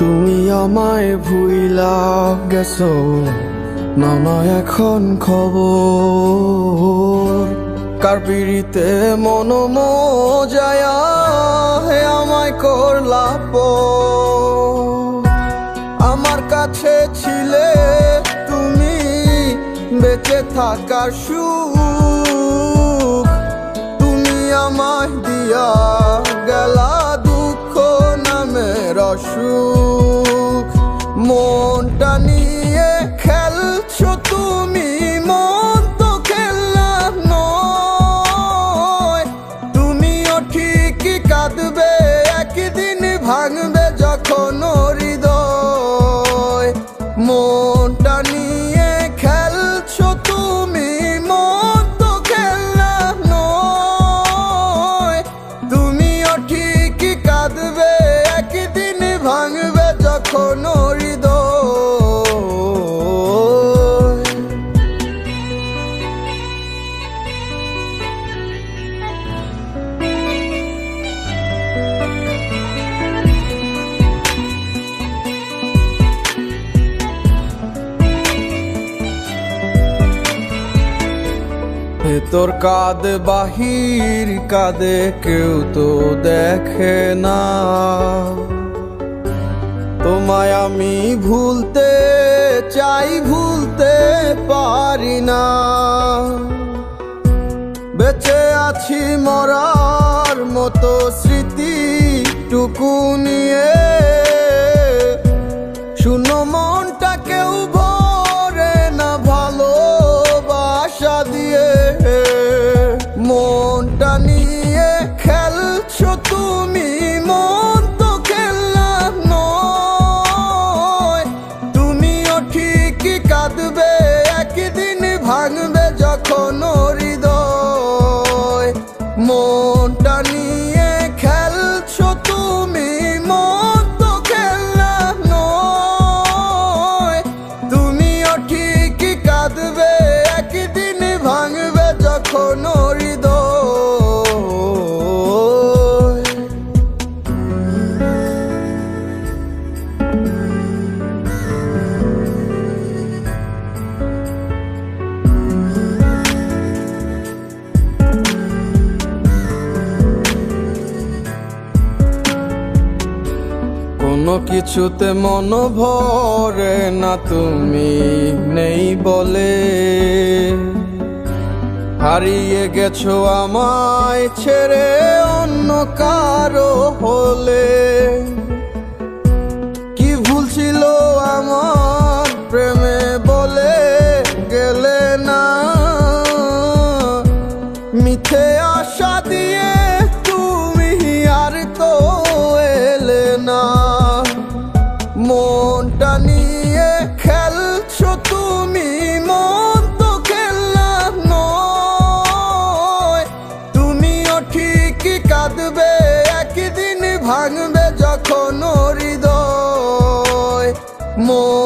তুমি আমায় ভুইলা গেছো, নানা এখন খবর কার পিড়িতে মন মজায়া হে আমায় করলা। আমার কাছে ছিলে তুমি, বেঁচে থাকার সুখ ভেতর কাঁদে বাহির কাদে কেউ তো দেখে না। তোমায় আমি ভুলতে চাই, ভুলতে পারি না। বেঁচে আছি মরার মতো স্মৃতি টুকু নিয়ে কোনো কিছুতে মন ভরে না তুমি নেই বলে। হারিয়ে গেছো আমায় ছেড়ে অন্য কারও হলে। কি ভুল ছিল আমার প্রেমে বলে গেলে না? মিথে ভাঙবে যখন হৃদয়। মন